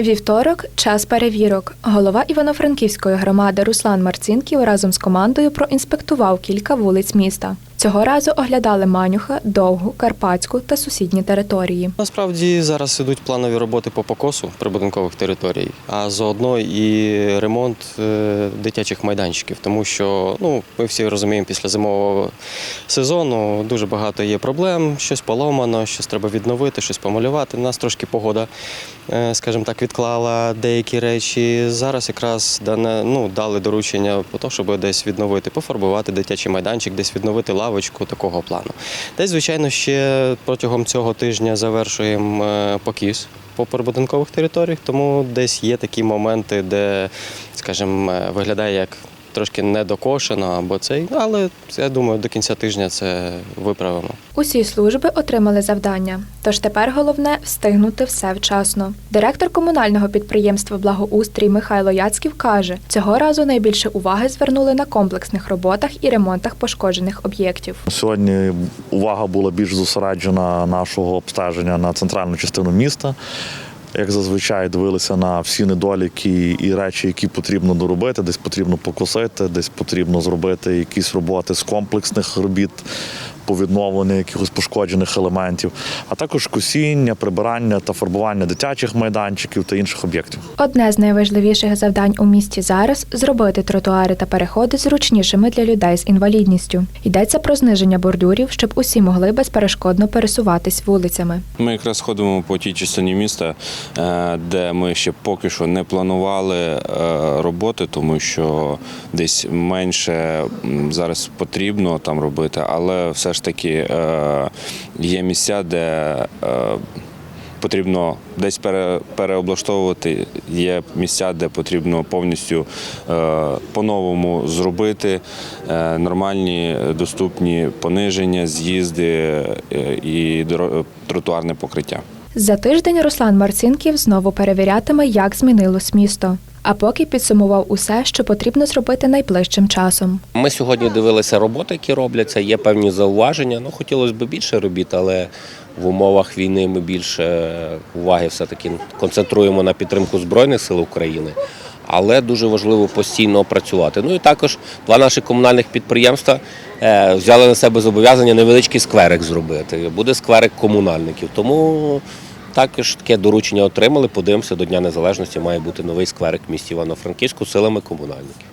Вівторок час перевірок. Голова Івано-Франківської громади Руслан Марцінків разом з командою проінспектував кілька вулиць міста. Цього разу оглядали Манюха, Довгу, Карпатську та сусідні території. Насправді зараз ідуть планові роботи по покосу прибудинкових територій, а заодно і ремонт е, дитячих майданчиків, тому що ну ми всі розуміємо, після зимового сезону дуже багато є проблем, щось поломано, щось треба відновити, щось помалювати. Нас трошки погода, е, скажімо так, відклала деякі речі. Зараз якраз дане, ну, дали доручення по тому, щоб десь відновити, пофарбувати дитячий майданчик, десь відновити лавочку такого плану. Десь, звичайно, ще протягом цього тижня завершуємо е, покіс по прибудинкових територіях, тому десь є такі моменти, де, скажімо, е, виглядає як трошки недокошено або цей, але я думаю, до кінця тижня це виправимо. Усі служби отримали завдання, тож тепер головне встигнути все вчасно. Директор комунального підприємства Благоустрій Михайло Яцьків каже, цього разу найбільше уваги звернули на комплексних роботах і ремонтах пошкоджених об'єктів. Сьогодні увага була більш зосереджена нашого обстеження на центральну частину міста. Як зазвичай дивилися на всі недоліки і речі, які потрібно доробити, десь потрібно покосити, десь потрібно зробити якісь роботи з комплексних робіт по відновленню якихось пошкоджених елементів, а також косіння, прибирання та фарбування дитячих майданчиків та інших об'єктів. Одне з найважливіших завдань у місті зараз зробити тротуари та переходи зручнішими для людей з інвалідністю. Йдеться про зниження бордюрів, щоб усі могли безперешкодно пересуватись вулицями. Ми якраз ходимо по тій частині міста, е, де ми ще поки що не планували е, роботи, тому що десь менше зараз потрібно там робити, але все ж таки е, є місця, де е, потрібно десь пере, переоблаштовувати. Є місця, де потрібно повністю е, по-новому зробити е, нормальні доступні пониження, з'їзди е, і доро- тротуарне покриття. За тиждень Руслан Марцинків знову перевірятиме, як змінилось місто. А поки підсумував усе, що потрібно зробити найближчим часом. Ми сьогодні дивилися роботи, які робляться. Є певні зауваження. Ну хотілося б більше робіт, але в умовах війни ми більше уваги все-таки концентруємо на підтримку Збройних сил України. Але дуже важливо постійно працювати. Ну і також два наших комунальних підприємства е, взяли на себе зобов'язання невеличкий скверик зробити. Буде скверик комунальників. Тому також таке доручення отримали. Подивимося, до Дня Незалежності має бути новий скверик в місті Івано-Франківську силами комунальників.